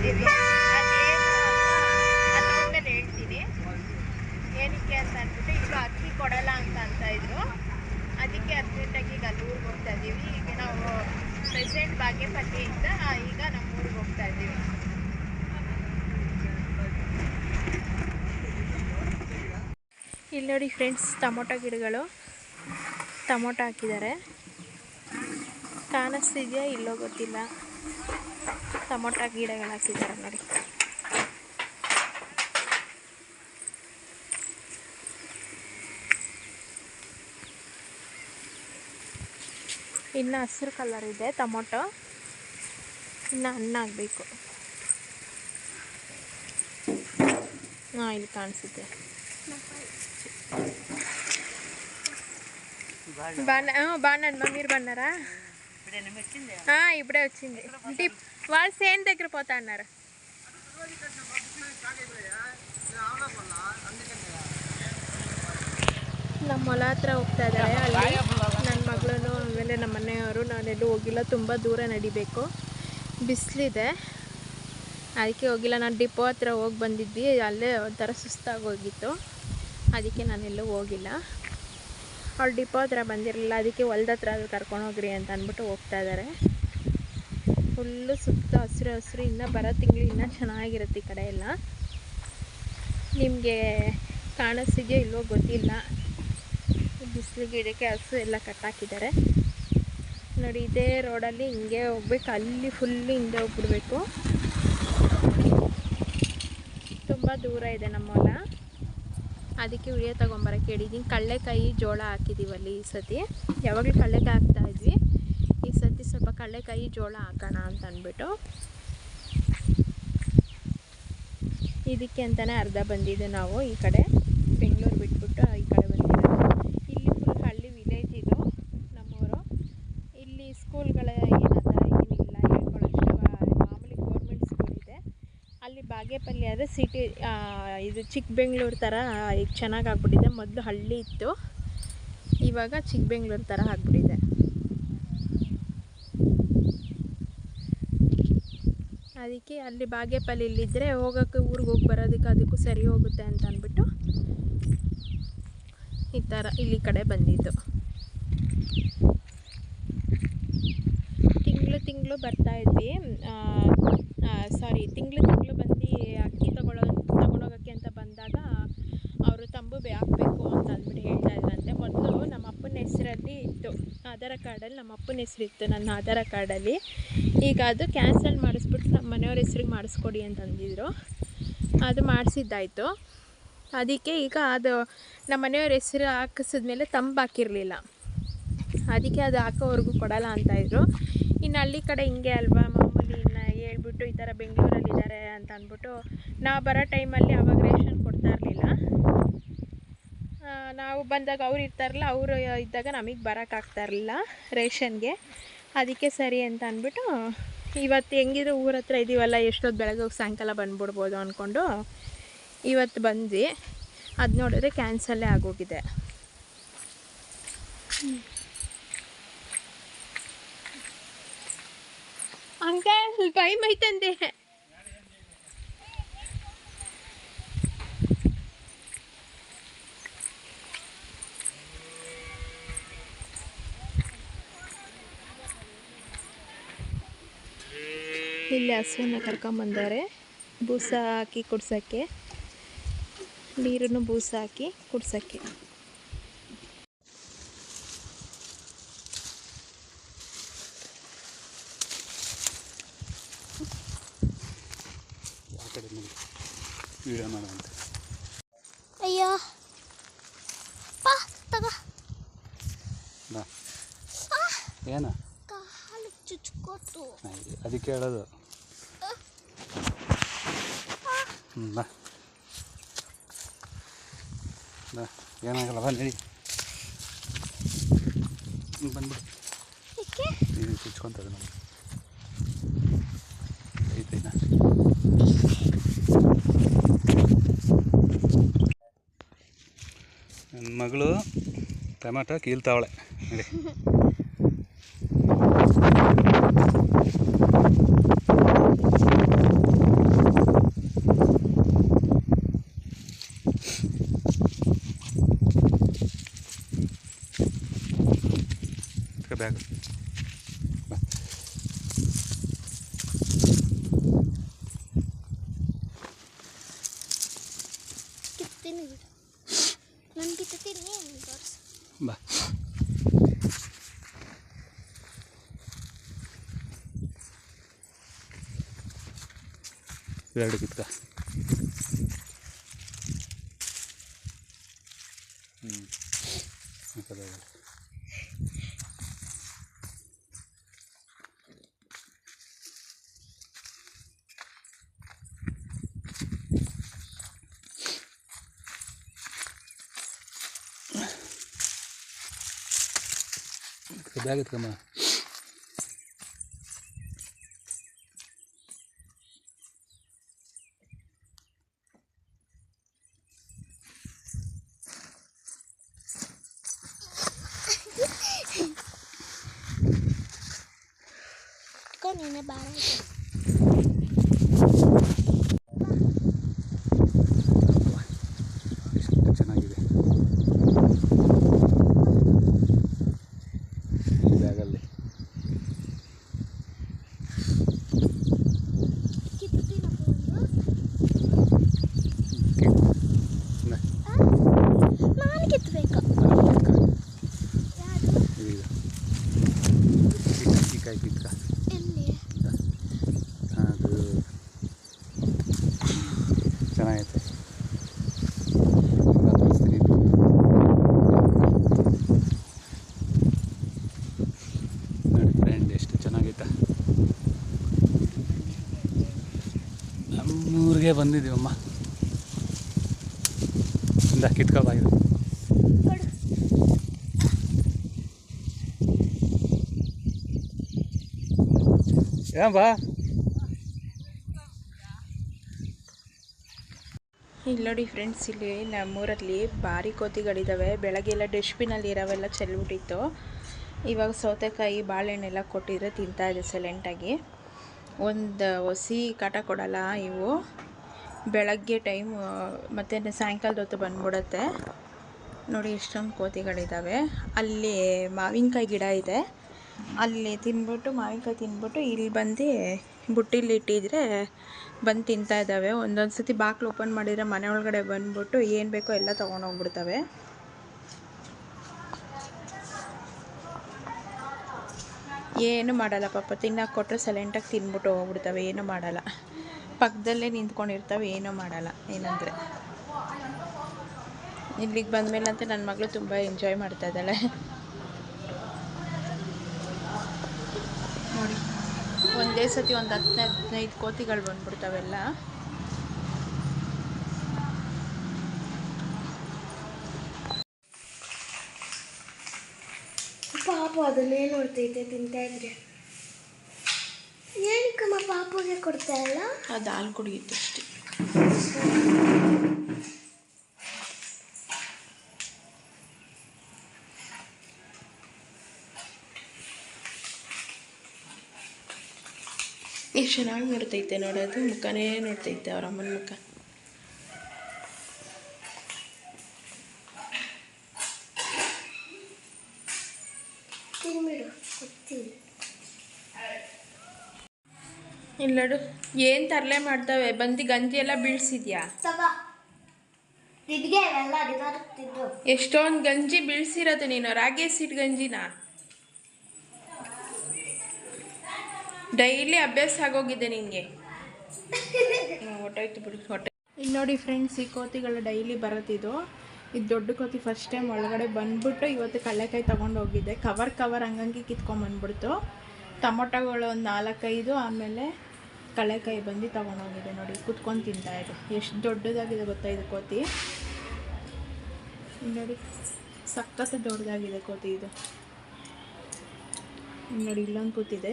ಇದೀವಿ ಅದೇನು ಅಂತ ಹೇಳ್ತೀನಿ ಏನಕ್ಕೆ ಅಂತ ಅಂದ್ಬಿಟ್ಟು ಈಗ ಅಕ್ಕಿ ಕೊಡಲ್ಲ ಅಂತ ಅಂತ ಇದ್ರು ಅದಕ್ಕೆ ಅರ್ಜೆಂಟಾಗಿ ಈಗ ಅಲ್ಲಿ ಊರಿಗೆ ಹೋಗ್ತಾ ಇದ್ದೀವಿ ಈಗ ನಾವು ಪ್ರೆಸೆಂಟ್ ಭಾಗ್ಯಪತಿಯಿಂದ ಈಗ ನಮ್ಮ ಊರಿಗೆ ಹೋಗ್ತಾ ಇದ್ದೀವಿ ಇಲ್ಲಿ ನೋಡಿ ಫ್ರೆಂಡ್ಸ್ ಟೊಮೊಟೊ ಗಿಡಗಳು ಟೊಮೊಟೊ ಹಾಕಿದ್ದಾರೆ ಕಾಣಿಸ್ತಿದೆಯಾ ಇಲ್ಲೋ ಗೊತ್ತಿಲ್ಲ ಟೊಮೊಟೊ ಗಿಡಗಳು ಹಾಕಿದ್ದಾರೆ ನೋಡಿ. ಇನ್ನು ಹಸಿರು ಕಲರ್ ಇದೆ ಟೊಮೊಟೊ. ಇನ್ನು ಹಣ್ಣಾಗಬೇಕು ಹಾಂ ಇಲ್ಲಿ ಕಾಣಿಸುತ್ತೆ. ಬಾಣ. ಹ್ಞೂ ಬಾಣ ಮೀರು ಬಣ್ಣಾರಾ ఇప్పుడే వచ్చింది టిప్ వాళ్ళు సేన్ దగ్గర పోతా అన్నారు ನಮ್ಮ ಹೊಲ ಹತ್ರ ಹೋಗ್ತಾ ಇದ್ದಾರೆ ಅಲ್ಲಿ ನನ್ನ ಮಗಳು ಆಮೇಲೆ ನಮ್ಮ ಮನೆಯವರು ನಾನೆಲ್ಲೂ ಹೋಗಿಲ್ಲ ತುಂಬ ದೂರ ನಡಿಬೇಕು ಬಿಸಿಲಿದೆ ಅದಕ್ಕೆ ಹೋಗಿಲ್ಲ ನಾನು ಡಿಪೋ ಹತ್ರ ಹೋಗಿ ಬಂದಿದ್ವಿ ಅಲ್ಲೇ ಒಂಥರ ಸುಸ್ತಾಗಿ ಹೋಗಿತ್ತು ಅದಕ್ಕೆ ನಾನೆಲ್ಲೂ ಹೋಗಿಲ್ಲ ಅವ್ಳು ಡಿಪೋ ಹತ್ರ ಬಂದಿರಲಿಲ್ಲ. ಅದಕ್ಕೆ ಹೊಲ್ದ ಹತ್ರ ಕರ್ಕೊಂಡು ಹೋಗ್ರಿ ಅಂತ ಅಂದ್ಬಿಟ್ಟು ಹೋಗ್ತಾ ಇದ್ದಾರೆ ಫುಲ್ಲು ಸುತ್ತ ಹಸಿರು ಹಸಿರು. ಇನ್ನೂ ಬರೋ ತಿಂಗಳು ಇನ್ನೂ ಚೆನ್ನಾಗಿರುತ್ತೆ ಈ ಕಡೆ ಎಲ್ಲ. ನಿಮಗೆ ಕಾಣಿಸ್ತಿದೆಯೋ ಇಲ್ವೋ ಗೊತ್ತಿಲ್ಲ. ಬಿಸಿಲು ಗಿಡಕ್ಕೆ ಹಸು ಎಲ್ಲ ಕಟ್ಟಾಕಿದ್ದಾರೆ. ನೋಡಿ, ಇದೇ ರೋಡಲ್ಲಿ ಹಿಂಗೆ ಹೋಗ್ಬೇಕು. ಅಲ್ಲಿ ಫುಲ್ಲು ಹಿಂದೆ ಹೋಗ್ಬಿಡ್ಬೇಕು. ತುಂಬ ದೂರ ಇದೆ ನಮ್ಮ ಹೊಲ ಅದಕ್ಕೆ ವಿಡಿಯೋ ತೊಗೊಂಬರಕ್ಕೆ ಹೇಳಿದ್ದೀನಿ ಕಡಲೆಕಾಯಿ ಜೋಳ ಹಾಕಿದ್ದೀವಲ್ಲಿ ಈ ಸತಿ. ಯಾವಾಗಲೂ ಕಡಲೆಕಾಯಿ ಹಾಕ್ತಾ ಇದ್ವಿ. ಈ ಸತಿ ಸ್ವಲ್ಪ ಕಡಲೆಕಾಯಿ ಜೋಳ ಹಾಕೋಣ ಅಂತ ಅಂದ್ಬಿಟ್ಟು. ಇದಕ್ಕೆ ಅಂತಲೇ ಅರ್ಧ ಬಂದಿದ್ದು ನಾವು ಈ ಕಡೆ ಬೆಂಗಳೂರು ಬಿಟ್ಬಿಟ್ಟು ಈ ಕಡೆ ಬಂದಿರೋದು ಇಲ್ಲಿ ಫುಲ್ ಹಳ್ಳಿ ವಿಲೇಜ್ ಇದು ನಮ್ಮೂರು ಇಲ್ಲಿ ಸ್ಕೂಲ್ಗಳ ಏನು ಆ ಥರ ಏನಿಲ್ಲ ಹೇಳ್ಕೊಳ್ಳೋಷ್ಟು ಮಾಮೂಲಿ ಗೌರ್ಮೆಂಟ್ ಸ್ಕೂಲ್ ಇದೆ ಅಲ್ಲಿ ಬಾಗೇಪಲ್ಲಿ ಆದರೆ ಸಿಟಿ ಇದು ಚಿಕ್ಕಬೆಂಗ್ಳೂರು ಥರ ಈಗ ಚೆನ್ನಾಗಿ ಆಗ್ಬಿಟ್ಟಿದೆ. ಮೊದಲು ಹಳ್ಳಿ ಇತ್ತು. ಇವಾಗ ಚಿಕ್ಕಬೆಂಗ್ಳೂರು ಥರ ಆಗ್ಬಿಟ್ಟಿದೆ. ಅದಕ್ಕೆ ಅಲ್ಲಿ ಬಾಗೇಪಲ್ಲಿ ಇಲ್ಲಿದ್ದರೆ ಹೋಗೋಕ್ಕೆ ಊರಿಗೆ ಹೋಗಿ ಬರೋದಕ್ಕೆ ಅದಕ್ಕೂ ಸರಿ ಹೋಗುತ್ತೆ ಅಂತ ಅಂದ್ಬಿಟ್ಟು ಈ ಥರ ಇಲ್ಲಿ ಕಡೆ ಬಂದಿದ್ದು. ತಿಂಗಳು ತಿಂಗಳು ಬರ್ತಾ ಇದ್ವಿ. ಸಾರಿ ತಿಂಗಳು ತಿಂಗಳು ಬಂದು ಅಕ್ಕಿ ತಗೊಳ್ಳೋ ತಗೊಂಡೋಗೋಕ್ಕೆ ಅಂತ ಬಂದಾಗ ಅವರು ತಂಬು ಬೇ ಹಾಕಬೇಕು ಅಂತ ಅಂದ್ಬಿಟ್ಟು ಹೇಳ್ತಾ ಇದ್ರಂತೆ ಮೊದಲು ನಮ್ಮ ಅಪ್ಪನ ಹೆಸರಲ್ಲಿ ಇತ್ತು ಆಧಾರ ಕಾರ್ಡಲ್ಲಿ ನಮ್ಮ ಅಪ್ಪನ ಹೆಸರಿತ್ತು ನನ್ನ ಆಧಾರ ಕಾರ್ಡಲ್ಲಿ. ಈಗ ಅದು ಕ್ಯಾನ್ಸಲ್ ಮಾಡಿಸ್ಬಿಟ್ಟು ನಮ್ಮ ಮನೆಯವ್ರ ಹೆಸ್ರಿಗೆ ಮಾಡಿಸ್ಕೊಡಿ ಅಂತಂದಿದ್ರು ಅದು ಮಾಡಿಸಿದ್ದಾಯಿತು. ಅದಕ್ಕೆ ಈಗ ಅದು ನಮ್ಮ ಮನೆಯವ್ರ ಹೆಸರು ಹಾಕಿಸಿದ್ಮೇಲೆ ತಂಪು ಹಾಕಿರಲಿಲ್ಲ. ಅದಕ್ಕೆ ಅದು ಹಾಕೋವರೆಗೂ ಕೊಡಲ್ಲ ಅಂತ ಇದ್ರು. ಇನ್ನು ಹಳ್ಳಿ ಕಡೆ ಹಿಂಗೆ ಅಲ್ವಾ? ಮಾಮೂಲಿ ಇನ್ನು ಹೇಳ್ಬಿಟ್ಟು ಈ ಥರ ಬೆಂಗಳೂರಲ್ಲಿದ್ದಾರೆ ಅಂತ ಅಂದ್ಬಿಟ್ಟು ನಾವು ಬರೋ ಟೈಮಲ್ಲಿ ಅವಾಗ ರೇಷನ್ ಕೊಡ್ತಾ ಇರಲಿಲ್ಲ. ನಾವು ಬಂದಾಗ ಅವ್ರು ಇರ್ತಾರಲ್ಲ, ಅವರು ಇದ್ದಾಗ ನಮಗೆ ಬರೋಕ್ಕಾಗ್ತಾ ಇರಲಿಲ್ಲ ರೇಷನ್ಗೆ. ಅದಕ್ಕೆ ಸರಿ ಅಂತ ಅಂದ್ಬಿಟ್ಟು, ಇವತ್ತು ಹೆಂಗಿದ್ರು ಊರ ಹತ್ರ ಇದ್ದೀವಲ್ಲ ಎಷ್ಟೊತ್ತು ಬೆಳಗ್ಗೆ ಸಾಯಂಕಾಲ ಬಂದ್ಬಿಡ್ಬೋದು ಅಂದ್ಕೊಂಡು ಇವತ್ತು ಬಂದು ಅದು ನೋಡಿದ್ರೆ ಕ್ಯಾನ್ಸಲ್ಲೇ ಆಗೋಗಿದೆ. ಅಂಕಲ್ ಬೈ ಮೈತಂದೆ. ಇಲ್ಲಿ ಹಸುವನ್ನ ಕರ್ಕೊಂಬಂದವ್ರೆ ಬೂಸ ಹಾಕಿ ಕುಡ್ಸೋಕ್ಕೆ. ನೀರನ್ನು ಬೂಸ ಹಾಕಿ ಕುಡ್ಸೋಕ್ಕೆ. ಅಯ್ಯೋ. ಪಾ ತಗ. ಬಾ. ಏನ? ಕಾಲು ಅದಕ್ಕೆ ಹೇಳೋದು ಹ್ಞೂ ಬಾ. ಬಾ ಏನಾಗಲ್ಲ ಬಾ ನಡಿ. ಬಂದ್ಬಿಡು. ಇದು ಚುಚ್ಕೊಂತದೆ ಐತೈನಾ ನನ್ನ ಮಗಳು ಟೊಮೆಟೊ ಕೀಲ್ತಾವಳೆ ನೋಡಿ. ತಿನ್ನಿ ಬಿಡು ನನಗಿಂತ ತಿನ್ನಿ ನೀನು ತೋರಿಸು ಬಾ ಎರಡು ಕಿತ್ಕ ಹ್ಞೂ ಬ್ಯಾಗ್ ಎತ್ಕಮ್ಮ ಅಕ್ಕ ನೀನೆ ಬಾರ ಎಷ್ಟು ಚೆನ್ನಾಗಿದೆ ಈ ಬ್ಯಾಗಲ್ಲಿ ಕಿತ್ತು ತಿನ್ನಪ್ಪ ಇಂದ, ನಾನು ಕಿತ್ತಬೇಕು ಕಿತ್ಕ. ಯಾರು ಇದು ಕಿತ್ಕ, ಈ ಕಾಯಿ ಕಿತ್ಕ ಎಲ್ಲಿ ಅದು ಚೆನ್ನಾಗೈತೆ ಇವಾಗ ತೋರಿಸ್ತೀನಿ ನೋಡಿ ಫ್ರೆಂಡ್ ಎಷ್ಟು ಚೆನ್ನಾಗೈತೆ ನಮ್ಮೂರಿಗೆ ಬಂದಿದ್ದೀವಮ್ಮ. ಇಂದ ಕಿತ್ಕೊ ಬಾ ಇದು ಬಾ ಇಲ್ಲಿ ನೋಡಿ ಫ್ರೆಂಡ್ಸ್ ಇಲ್ಲಿ ನಮ್ಮೂರಲ್ಲಿ ಭಾರಿ ಕೋತಿಗಳಿದ್ದಾವೆ ಬೆಳಗ್ಗೆಲ್ಲ ಡಸ್ಟ್ಬಿನಲ್ಲಿ ಇರೋವೆಲ್ಲ ಚೆಲ್ಬಿಟ್ಟಿತ್ತು. ಇವಾಗ ಸೌತೆಕಾಯಿ, ಬಾಳೆಹಣ್ಣೆಲ್ಲ ಕೊಟ್ಟಿದ್ರೆ ತಿಂತಾ ಇದೆ ಸೈಲೆಂಟಾಗಿ ಒಂದು ಒಸಿ ಕಾಟ ಕೊಡಲ್ಲ ಇವು. ಬೆಳಗ್ಗೆ ಟೈಮ್ ಮತ್ತು ಸಾಯಂಕಾಲದ ಹೊತ್ತು ಬಂದ್ಬಿಡುತ್ತೆ. ನೋಡಿ ಎಷ್ಟೊಂದು ಕೋತಿಗಳಿದ್ದಾವೆ ಅಲ್ಲಿ ಮಾವಿನಕಾಯಿ ಗಿಡ ಇದೆ. ಅಲ್ಲಿ ತಿಂದ್ಬಿಟ್ಟು, ಮಾವಿನಕಾಯಿ ತಿಂದ್ಬಿಟ್ಟು ಇಲ್ಲಿ ಬಂದು ಬುಟ್ಟಿಲಿ ಇಟ್ಟಿದ್ರೆ ಬಂದು ತಿಂತಾ ಇದ್ದಾವೆ. ಒಂದೊಂದು ಸತಿ ಬಾಕ್ಲು ಓಪನ್ ಮಾಡಿದರೆ ಮನೆ ಒಳಗಡೆ ಬಂದ್ಬಿಟ್ಟು ಏನು ಬೇಕೋ ಎಲ್ಲ ತೊಗೊಂಡೋಗ್ಬಿಡ್ತವೆ ಏನು ಮಾಡಲ್ಲ ಪಾಪ. ತಿನ್ನಕ್ಕೆ ಕೊಟ್ಟರೆ ಸೈಲೆಂಟಾಗಿ ತಿಂದ್ಬಿಟ್ಟು ಹೋಗ್ಬಿಡ್ತವೆ. ಏನು ಮಾಡಲ್ಲ. ಪಕ್ಕದಲ್ಲೇ ನಿಂತ್ಕೊಂಡಿರ್ತವೆ, ಏನೂ ಮಾಡಲ್ಲ, ಏನಂದರೆ. ಇಲ್ಲಿಗೆ ಬಂದಮೇಲೆ ಅಂತ ನನ್ನ ಮಗಳು ತುಂಬ ಎಂಜಾಯ್ ಮಾಡ್ತಾ ಇದ್ದಾಳೆ. ನೋಡಿ, ಒಂದೇ ಸತಿ ಒಂದು ಹತ್ತು ಹದಿನೈದು ಕೋತಿಗಳು ಬಂದ್ಬಿಡ್ತಾವೆಲ್ಲ. ಪಾಪ ಅದನ್ನೇ ನೋಡ್ತೈತೆ ತಿಂತಾ ಇದ್ರೆ. ಏನಕ್ಕಮ್ಮ ಪಾಪುಗೆ ಕೊಡ್ತಾ ಇಲ್ಲ? ಅದು ಹಾಲು ಕುಡಿಯುತ್ತೆ ಅಷ್ಟೇ. ಎಷ್ಟು ಚೆನ್ನಾಗಿ ನೋಡ್ತೈತೆ ನೋಡೋದು ಮುಖನೇ ನೋಡ್ತೈತೆ ಅವ್ರ ಅಮ್ಮನ ಮುಖ ತಿನ್ಬಿಡು ಗೊತ್ತಿಲ್ಲ ಇಲ್ಲಡು ಏನು ತರಲೆ ಮಾಡ್ತವೆ? ಬಂದು ಗಂಜಿ ಎಲ್ಲ ಬೀಳ್ಸಿದ್ಯಾ ಎಷ್ಟೊಂದ್ ಗಂಜಿ ಬೀಳ್ಸಿರೋದು ನೀನು ರಾಗಿ ಸಿಟ್ ಗಂಜಿನ? ಡೈಲಿ ಅಭ್ಯಾಸ ಆಗೋಗಿದೆ ನಿನಗೆ ಹೊಟ್ಟೋಯ್ತು ಬಿಡು ಹೊಟ್ಟೆ ಇಲ್ಲಿ ನೋಡಿ ಫ್ರೆಂಡ್ಸ್ ಈ ಕೋತಿಗಳು ಡೈಲಿ ಬರುತ್ತಿದ್ದು ಇದು ದೊಡ್ಡ ಕೋತಿ ಫಸ್ಟ್ ಟೈಮ್ ಒಳಗಡೆ ಬಂದ್ಬಿಟ್ಟು ಇವತ್ತು ಕಳ್ಳೆಕಾಯಿ ತೊಗೊಂಡು ಹೋಗಿದ್ದೆ ಕವರ್ ಕವರ್ ಹಂಗಂಗೆ ಕಿತ್ಕೊಂಬಂದ್ಬಿಡ್ತು ಟೊಮೊಟೊಗಳು ಒಂದು ನಾಲ್ಕೈದು ಆಮೇಲೆ ಕಳ್ಳೆಕಾಯಿ ಬಂದು ತೊಗೊಂಡೋಗಿದೆ ನೋಡಿ, ಕುತ್ಕೊಂಡು ತಿಂತಾ ಇದೆ. ಎಷ್ಟು ದೊಡ್ಡದಾಗಿದೆ ಗೊತ್ತಾ ಇದು ಕೋತಿ? ನೋಡಿ, ಸಖತ್ ದೊಡ್ಡದಾಗಿದೆ ಕೋತಿ ಇದು. ನೋಡಿ, ಇಲ್ಲೊಂದು ಕೂತಿದೆ.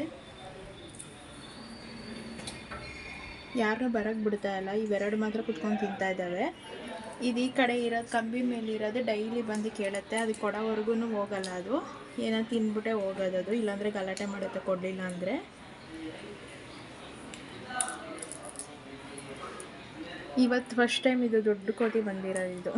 ಯಾರನ್ನೂ ಬರೋಕ್ಕೆ ಬಿಡ್ತಾ ಇಲ್ಲ, ಇವೆರಡು ಮಾತ್ರ ಕುತ್ಕೊಂಡು ತಿಂತಾ ಇದ್ದಾವೆ. ಇದು ಈ ಕಡೆ ಇರೋದು ಕಂಬಿ ಮೇಲೆ ಇರೋದು ಡೈಲಿ ಬಂದು ಕೇಳುತ್ತೆ. ಅದು ಕೊಡೋವರೆಗೂ ಹೋಗಲ್ಲ ಅದು. ಏನೋ ತಿಂದ್ಬಿಟ್ಟೆ ಹೋಗೋದು ಅದು. ಇಲ್ಲಾಂದರೆ ಗಲಾಟೆ ಮಾಡುತ್ತೆ, ಕೊಡಲಿಲ್ಲ ಅಂದರೆ. ಇವತ್ತು ಫಸ್ಟ್ ಟೈಮ್ ಇದು ದೊಡ್ಡ ಕೋಟಿ ಬಂದಿರೋದು